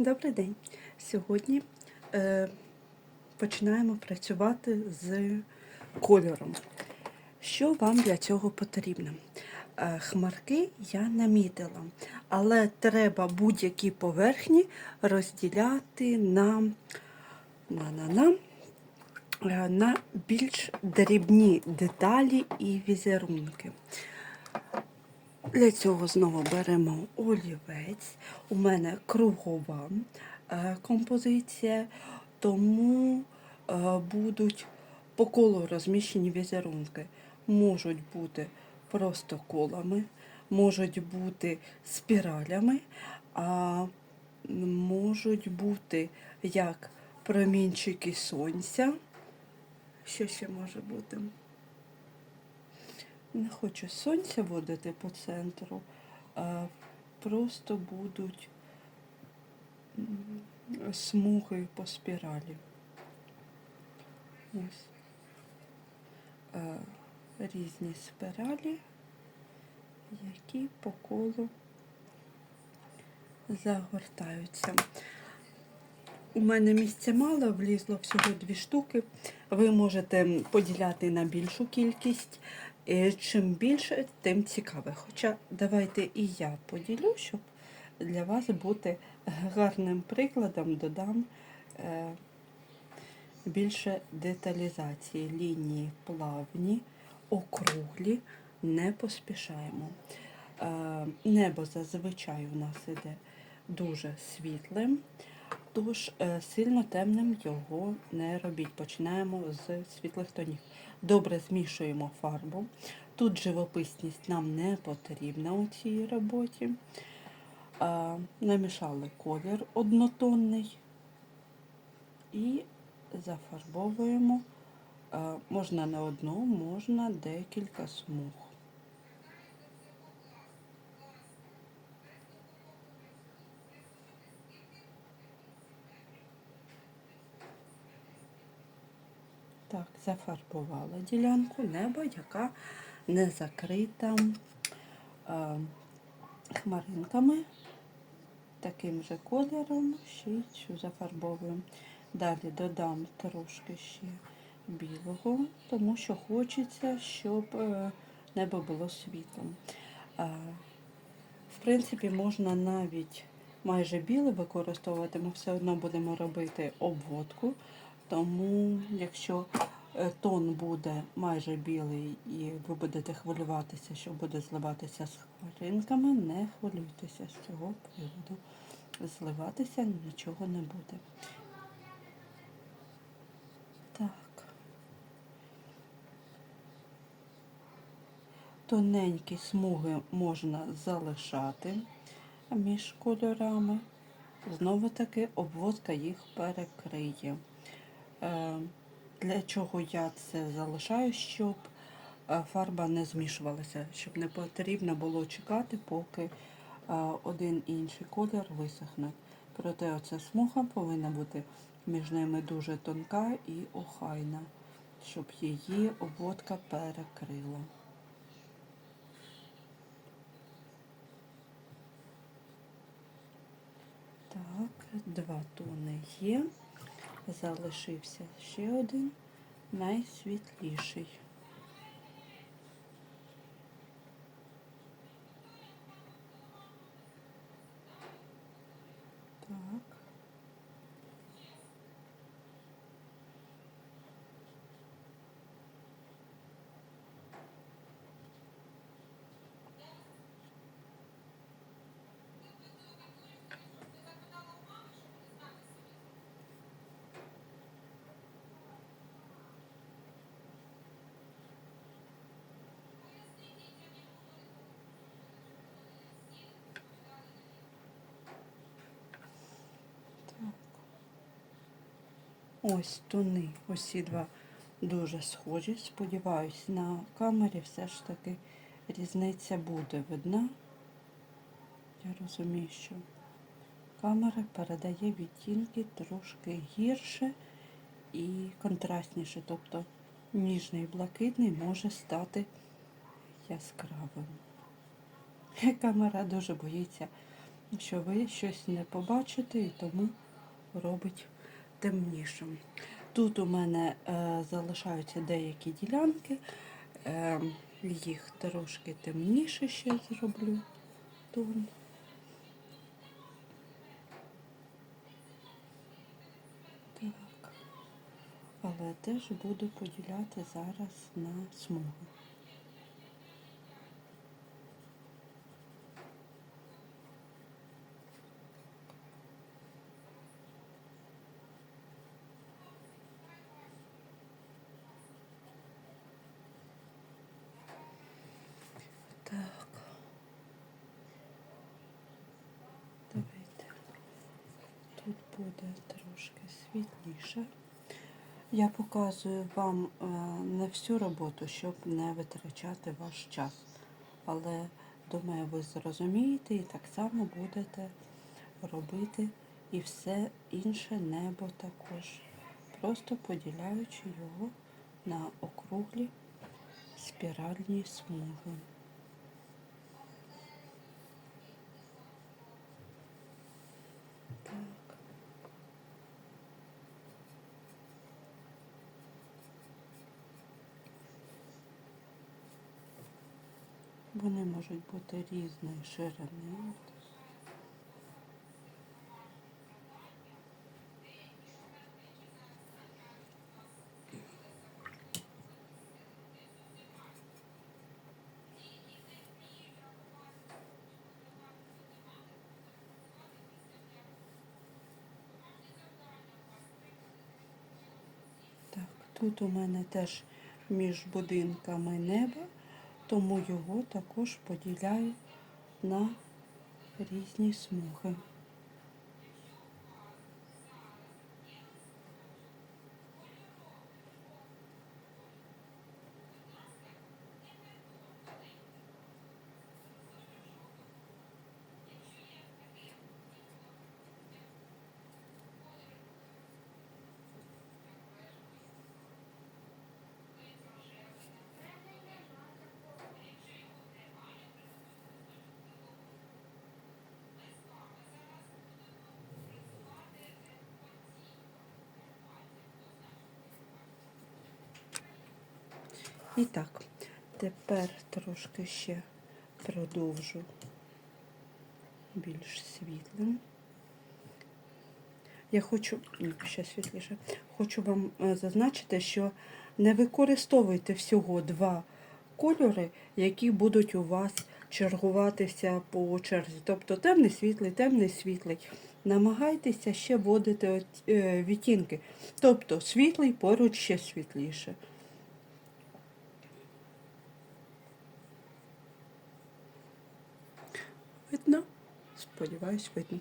Добрий день. Сьогодні е, починаємо працювати з кольором. Що вам для цього потрібно? Е, хмарки я намітила, але треба будь-які поверхні розділяти на, на, на, на, на більш дрібні деталі і візерунки. Для цього знову беремо олівець. У мене кругова е, композиція, тому е, будуть по колу розміщені візерунки. Можуть бути просто колами, можуть бути спіралями, а можуть бути як промінчики сонця. Що ще може бути? Не хочу сонця водити по центру, а просто будуть смуги по спіралі. Ось. Різні спіралі, які по колу загортаються. У мене місця мало, влізло всього дві штуки. Ви можете поділяти на більшу кількість. Е, Чим більше, тим цікаве. Хоча давайте і я поділю, щоб для вас бути гарним прикладом, додам е, більше деталізації. Lінії плавні, округлі, не поспішаємо. Е, Небо зазвичай у нас іде дуже світлим. Тож е, сильно темним його не робіть. Починаємо з світлих тонів. Добре змішуємо фарбу. Тут живописність нам не потрібна у цій роботі. Намішали колір однотонний і зафарбовуємо. Можна не одну, можна декілька смуг. Так, зафарбувала ділянку неба, яка не закрита е, хмаринками. Таким же кольором ще й цю зафарбовуємо. Далі додам трошки ще білого, тому що хочеться, щоб е, небо було світлим. В принципі, можна навіть майже біле використовувати, ми все одно будемо робити обводку. Тому, якщо е, тон буде майже білий і ви будете хвилюватися, що буде зливатися з хмаринками, не хвилюйтеся з цього приводу. Зливатися нічого не буде. Так. Тоненькі смуги можна залишати між кольорами. Знову таки обводка їх перекриє. Е, Для чого я це залишаю, щоб е, фарба не змішувалася, щоб не потрібно було чекати, поки е, один і інший колір висохне. Проте оця смуга повинна бути між ними дуже тонка і охайна, щоб її обводка перекрила. Так, два тони є. Залишився ще один найсвітліший. Так. Ось тони, ось два дуже схожі. Сподіваюсь, на камері все ж таки різниця буде видна. Я розумію, що камера передає відтінки трошки гірше і контрастніше. Тобто ніжний блакитний може стати яскравим. Камера дуже боїться що ви щось не побачите і тому робить темнішим. Тут у мене е, залишаються деякі ділянки, е, їх трошки темніше ще зроблю тон. Так. Але теж буду поділяти зараз на смуги. Так. Давайте. Тут буде трошки світліше. Я показую вам е, не всю роботу, щоб не витрачати ваш час. Але думаю, ви зрозумієте і так само будете робити і все інше небо також. Просто поділяючи його на округлі спіральні смуги. Вони можуть бути різної ширини. Так, тут у мене теж між будинками небо, тому його також поділяю на різні смуги. І так, тепер трошки ще продовжу більш світлим. Я хочу, ще світліше, хочу вам е, зазначити, що не використовуйте всього два кольори, які будуть у вас чергуватися по черзі. Тобто темний світлий, темний світлий. Намагайтеся ще вводити е, відтінки. Тобто світлий поруч ще світліше. Видно? Сподіваюсь, видно.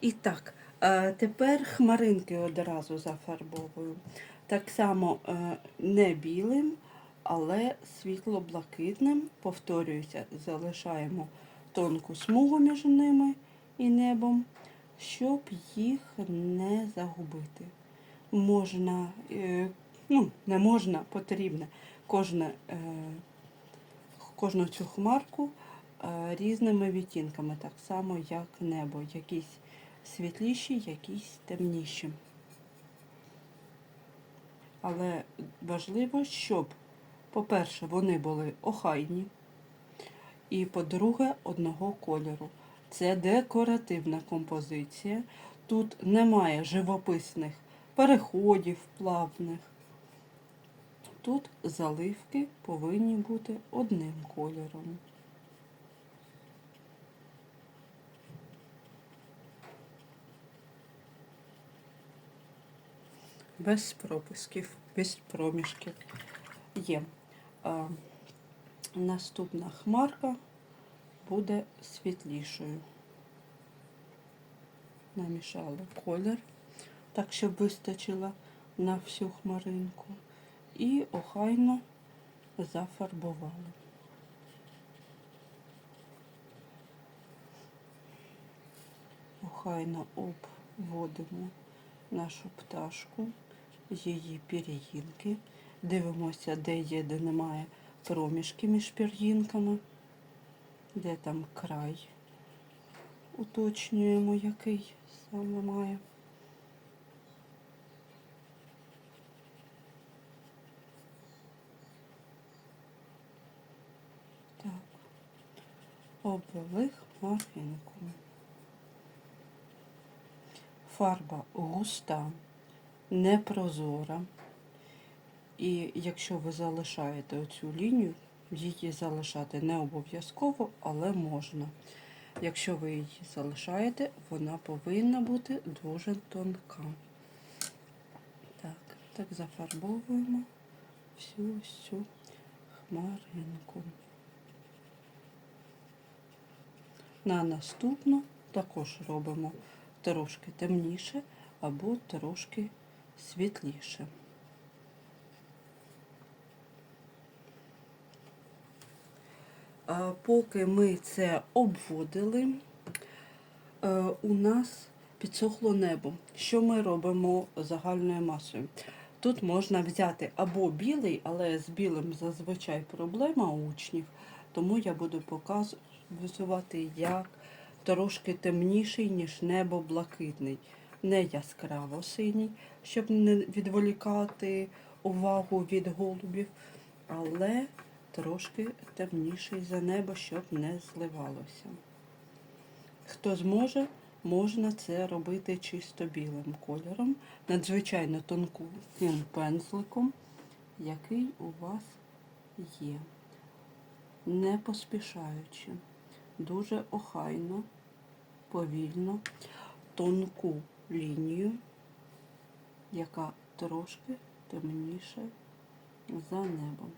І так, е, тепер хмаринки одразу зафарбовую. Так само е, не білим, але світло-блакитним. Повторююся, залишаємо тонку смугу між ними і небом, щоб їх не загубити. Можна, е, ну, не можна, потрібно кожне, кожну цю хмарку різними відтінками, так само як небо. Якісь світліші, якісь темніші. Але важливо, щоб, по-перше, вони були охайні, і, по-друге, одного кольору. Це декоративна композиція. Тут немає живописних переходів плавних. Тут заливки повинні бути одним кольором. Без пропусків, без проміжків. Є. А, наступна хмарка буде світлішою. Намішала колір, так, щоб вистачило на всю хмаринку. І охайно зафарбували. Охайно обводимо нашу пташку, її пір'їнки. Дивимося, де є, де немає проміжки між пір'їнками, де там край уточнюємо, який саме має. Так, обвели хмаринку. Фарба густа, непрозора. І якщо ви залишаєте оцю лінію, її залишати не обов'язково, але можна. Якщо ви її залишаєте, вона повинна бути дуже тонка. Так, так зафарбовуємо всю цю хмаринку. На наступну також робимо трошки темніше або трошки світліше. Поки ми це обводили, е, у нас підсохло небо. Що ми робимо загальною масою? Тут можна взяти або білий, але з білим зазвичай проблема учнів, тому я буду показувати, як трошки темніший, ніж небо блакитний. Не яскраво синій, щоб не відволікати увагу від голубів, але трошки темніший за небо, щоб не зливалося. Хто зможе, можна це робити чисто білим кольором, надзвичайно тонким пензликом, який у вас є. Не поспішаючи, дуже охайно, повільно, тонку лінію, яка трошки темніше за небом.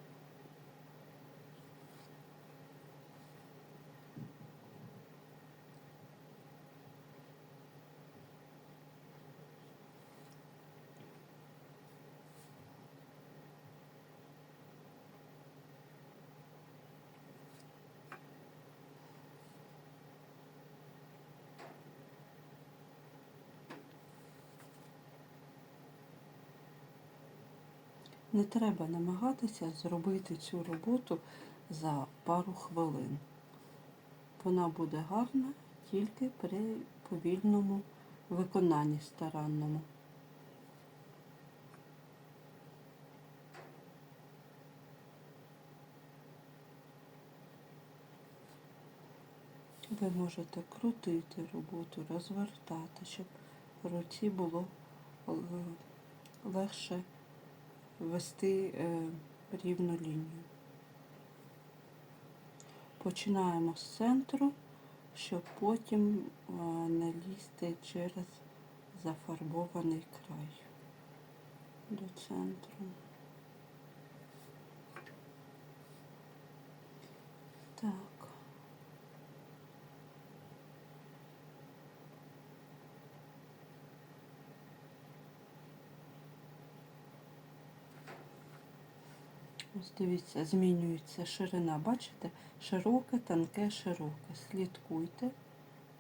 Не треба намагатися зробити цю роботу за пару хвилин. Вона буде гарна тільки при повільному виконанні старанному. Ви можете крутити роботу, розвертати, щоб руці було е, легше вести е, рівну лінію. Починаємо з центру, щоб потім е, не лізти через зафарбований край до центру. Так. Ось дивіться, змінюється ширина. Бачите? Широке, тонке, широке. Слідкуйте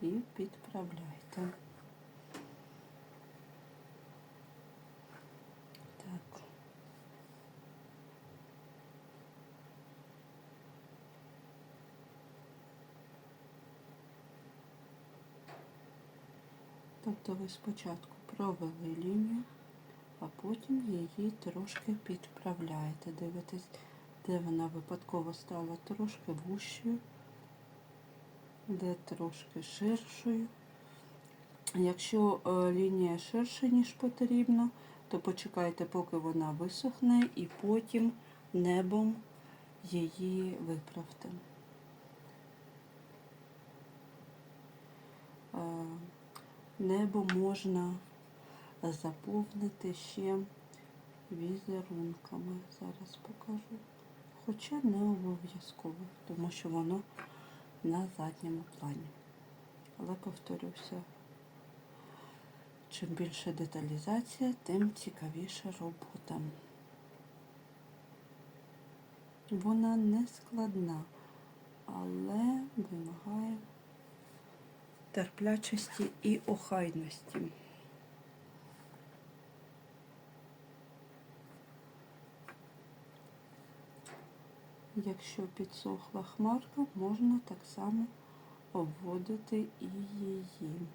і підправляйте. Так. Тобто ви спочатку провели лінію, а потім її трошки підправляєте. Дивитесь, де вона випадково стала трошки вущою, де трошки ширшою. Якщо е, лінія ширша, ніж потрібно, то почекайте, поки вона висохне, і потім небом її виправте. Е, Небо можна заповнити ще візерунками. Зараз покажу. Хоча не обов'язково, тому що воно на задньому плані. Але повторюся, чим більше деталізація, тим цікавіша робота. Вона не складна, але вимагає терплячості і охайності. Якщо підсохла хмарка, можна так само обводити і її.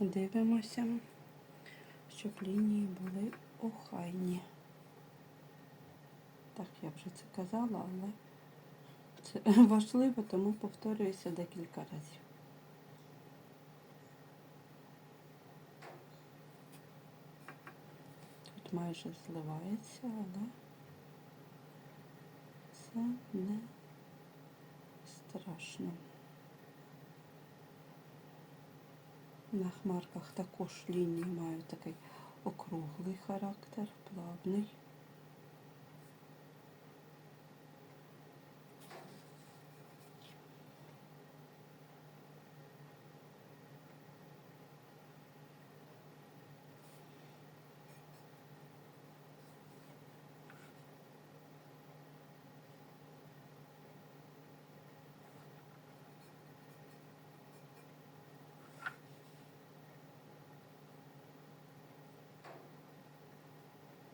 Дивимося, щоб лінії були охайні. Так, я вже це казала, але це важливо, тому повторююся декілька разів. Тут майже зливається, але це не страшно. На хмарках також лінії мають такий округлий характер, плавний.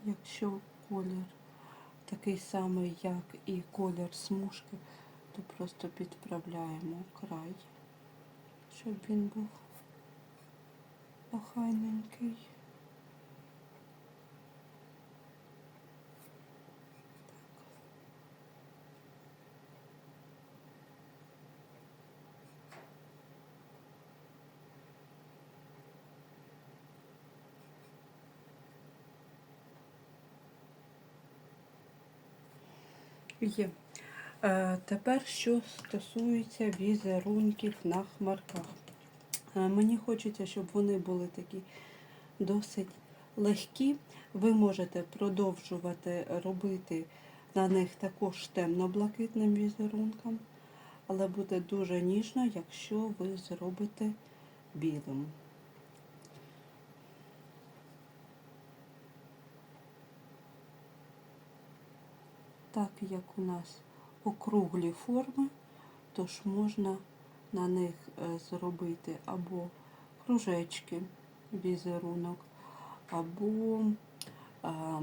Якщо колір такий самий, як і колір смужки, то просто підправляємо край, щоб він був охайненький. Є. Е, тепер, що стосується візерунків на хмарках. Е, мені хочеться, щоб вони були такі досить легкі. Ви можете продовжувати робити на них також темно-блакитним візерунком, але буде дуже ніжно, якщо ви зробите білим. Так як у нас округлі форми, тож можна на них е, зробити або кружечки, візерунок, або а,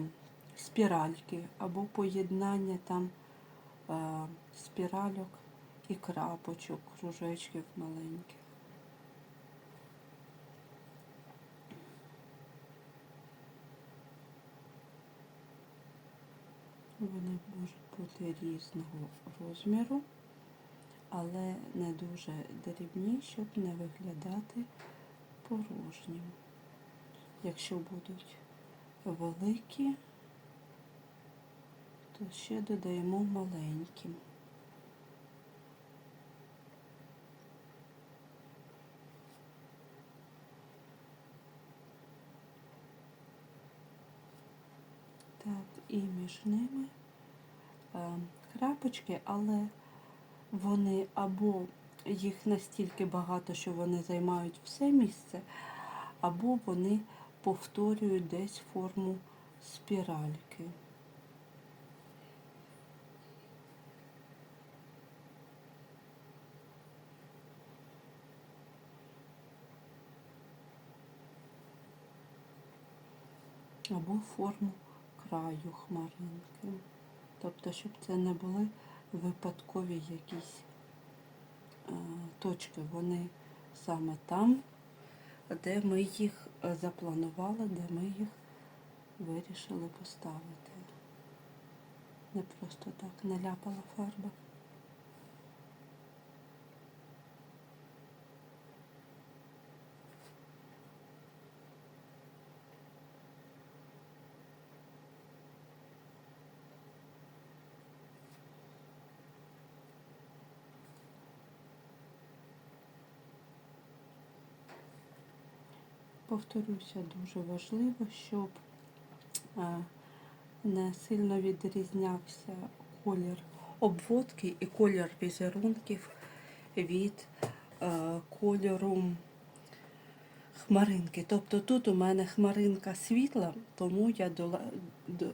спіральки, або поєднання там а, спіральок і крапочок, кружечків маленьких. Вони можуть бути різного розміру, але не дуже дрібні, щоб не виглядати порожнім. Якщо будуть великі, то ще додаємо маленькі. Так, і між ними е, крапочки, але вони або їх настільки багато, що вони займають все місце, або вони повторюють десь форму спіральки. Або форму краю хмаринки. Тобто, щоб це не були випадкові якісь е, точки. Вони саме там, де ми їх е, запланували, де ми їх вирішили поставити. Не просто так наляпала фарба. Повторюся, дуже важливо, щоб е, не сильно відрізнявся колір обводки і колір візерунків від е, кольору хмаринки. Тобто тут у мене хмаринка світла, тому я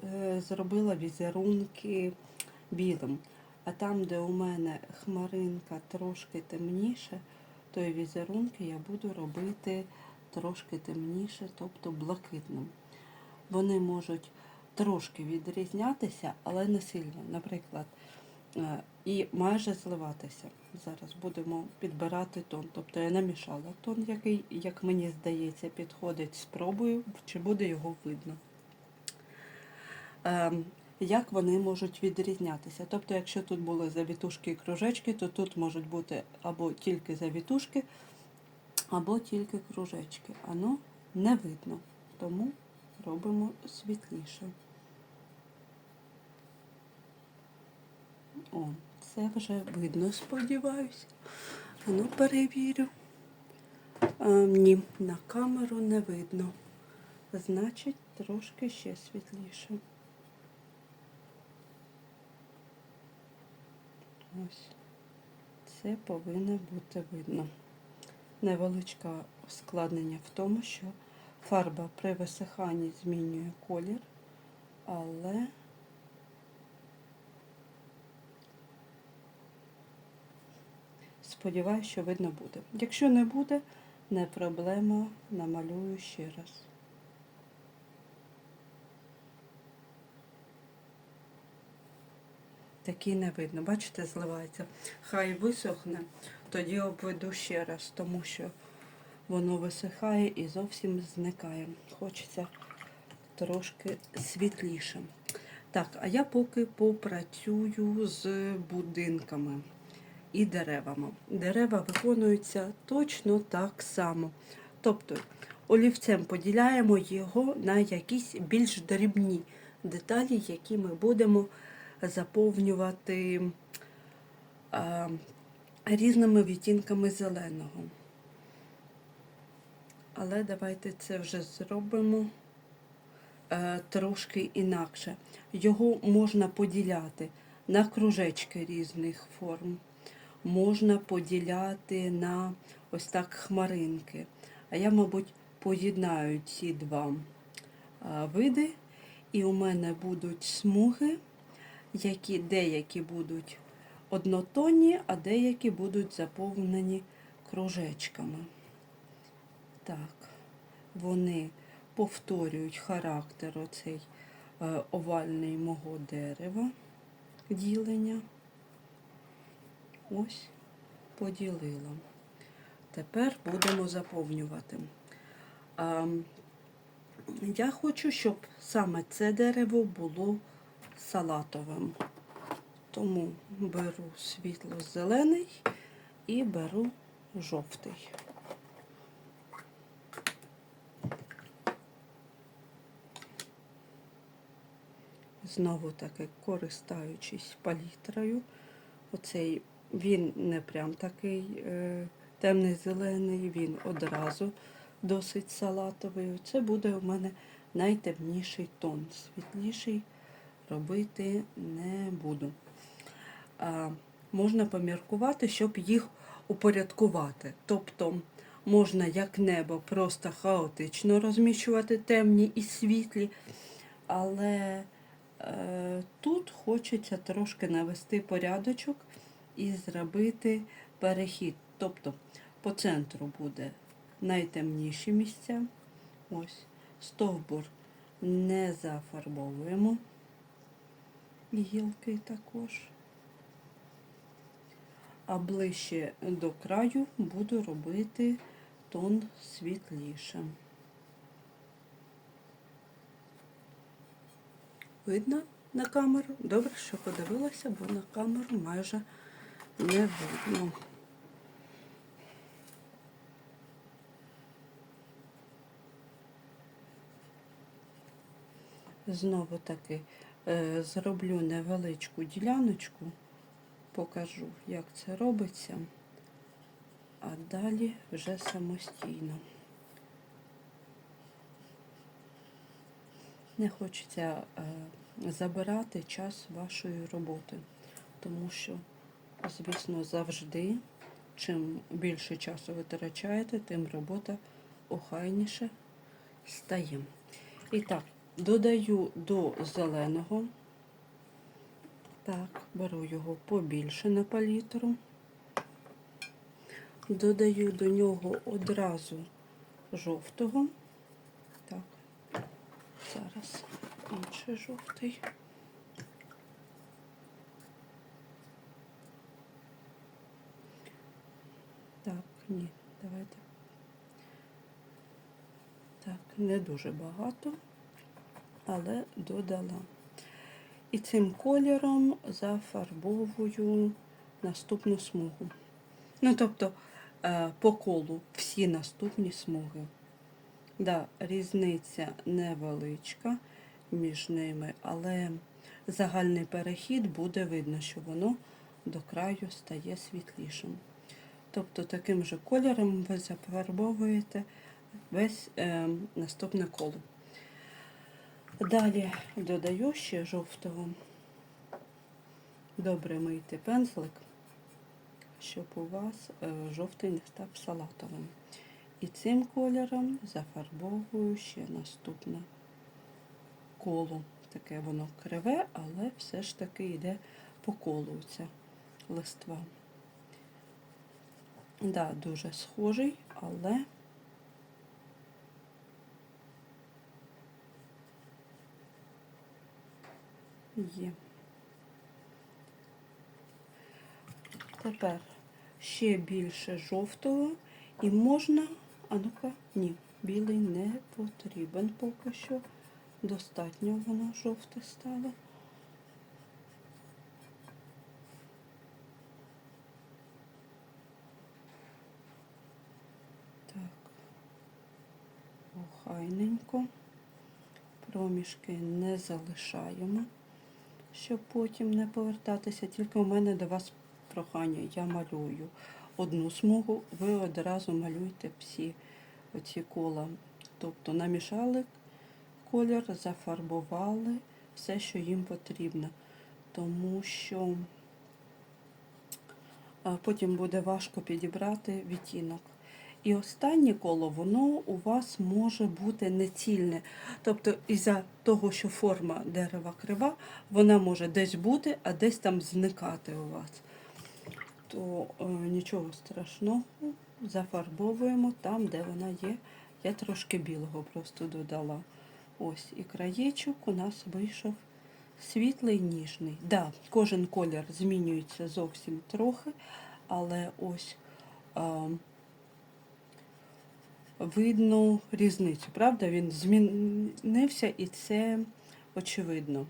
е, зробила візерунки білим. А там, де у мене хмаринка трошки темніше, то візерунки я буду робити трошки темніше, тобто блакитним. Вони можуть трошки відрізнятися, але не сильно. Наприклад, е, і майже зливатися. Зараз будемо підбирати тон. Тобто я намішала тон, який, як мені здається, підходить. Спробую, чи буде його видно. Ем, як вони можуть відрізнятися? Тобто, якщо тут були завітушки і кружечки, то тут можуть бути або тільки завітушки, або тільки кружечки. Ано не видно, тому робимо світліше. О, це вже видно, сподіваюся. Ну, перевірю. А, ні, на камеру не видно. Значить, трошки ще світліше. Ось. Це повинно бути видно. Невеличке ускладнення в тому, що фарба при висиханні змінює колір, але сподіваюся, що видно буде. Якщо не буде, не проблема, намалюю ще раз. Такий не видно. Бачите, зливається. Хай висохне, тоді обведу ще раз, тому що воно висихає і зовсім зникає. Хочеться трошки світліше. Так, а я поки попрацюю з будинками і деревами. Дерева виконуються точно так само. Тобто олівцем поділяємо його на якісь більш дрібні деталі, які ми будемо заповнювати а, різними відтінками зеленого. Але давайте це вже зробимо е, трошки інакше. Його можна поділяти на кружечки різних форм, можна поділяти на ось так хмаринки. А я, мабуть, поєднаю ці два види, і у мене будуть смуги, які деякі будуть однотонні, а деякі будуть заповнені кружечками. Так, вони повторюють характер оцей е, овальний мого дерева ділення. Ось поділила. Тепер будемо заповнювати. А, я хочу, щоб саме це дерево було салатовим. Тому беру світло-зелений і беру жовтий. Знову таки користуючись палітрою. Оцей він не прям такий е, темний зелений, він одразу досить салатовий. Це буде у мене найтемніший тон. Світліший робити не буду. Можна поміркувати, щоб їх упорядкувати. Тобто можна як небо просто хаотично розміщувати темні і світлі, але е, тут хочеться трошки навести порядочок і зробити перехід. Тобто по центру буде найтемніші місця. Ось стовбур не зафарбовуємо. Гілки також. А ближче до краю буду робити тон світліше. Видно на камеру? Добре, що подивилася, бо на камеру майже не видно. Знову таки зроблю невеличку діляночку, покажу, як це робиться, а далі вже самостійно. Не хочеться е, забирати час вашої роботи, тому що, звісно, завжди, чим більше часу витрачаєте, тим робота охайніше стає. І так, додаю до зеленого. Так, беру його побільше на палітру. Додаю до нього одразу жовтого. Так, зараз інший жовтий. Так, ні, давайте. Так, не дуже багато, але додала. І цим кольором зафарбовую наступну смугу. Ну, тобто, е, по колу всі наступні смуги. Да, різниця невеличка між ними, але загальний перехід буде видно, що воно до краю стає світлішим. Тобто таким же кольором ви зафарбовуєте весь е, наступне коло. Далі додаю ще жовтого. Добре мийте пензлик, щоб у вас е, жовтий не став салатовим. І цим кольором зафарбовую ще наступне коло. Таке воно криве, але все ж таки йде по колу ця листва. Да, дуже схожий, але є. Тепер ще більше жовтого і можна, а ну-ка, ні, білий не потрібен поки що. Достатньо воно жовте стало. Так, охайненько. Проміжки не залишаємо, щоб потім не повертатися. Тільки у мене до вас прохання. Я малюю одну смугу, ви одразу малюйте всі оці кола. Тобто намішали колір, зафарбували все, що їм потрібно. Тому що потім буде важко підібрати відтінок. І останнє коло, воно у вас може бути нецільне. Тобто, із-за того, що форма дерева крива, вона може десь бути, а десь там зникати у вас. То е, нічого страшного, зафарбовуємо там, де вона є. Я трошки білого просто додала. Ось і краєчок у нас вийшов світлий ніжний. Да, кожен колір змінюється зовсім трохи, але ось. Е, видно різницю, правда? Він змінився і це очевидно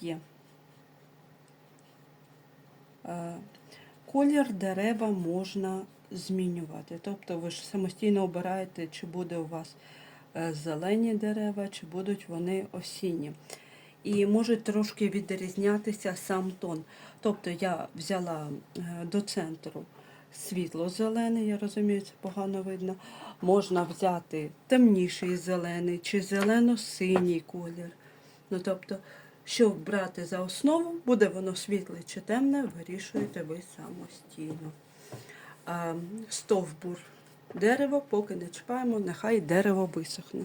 є. Е, Колір дерева можна змінювати. Тобто ви ж самостійно обираєте, чи буде у вас е, зелені дерева, чи будуть вони осінні. І може трошки відрізнятися сам тон. Тобто я взяла е, до центру світло-зелений, я розумію, це погано видно. Можна взяти темніший зелений чи зелено-синій колір. Ну, тобто, що брати за основу, буде воно світле чи темне, вирішуєте ви самостійно. А, стовбур дерева, поки не чіпаємо, нехай дерево висохне.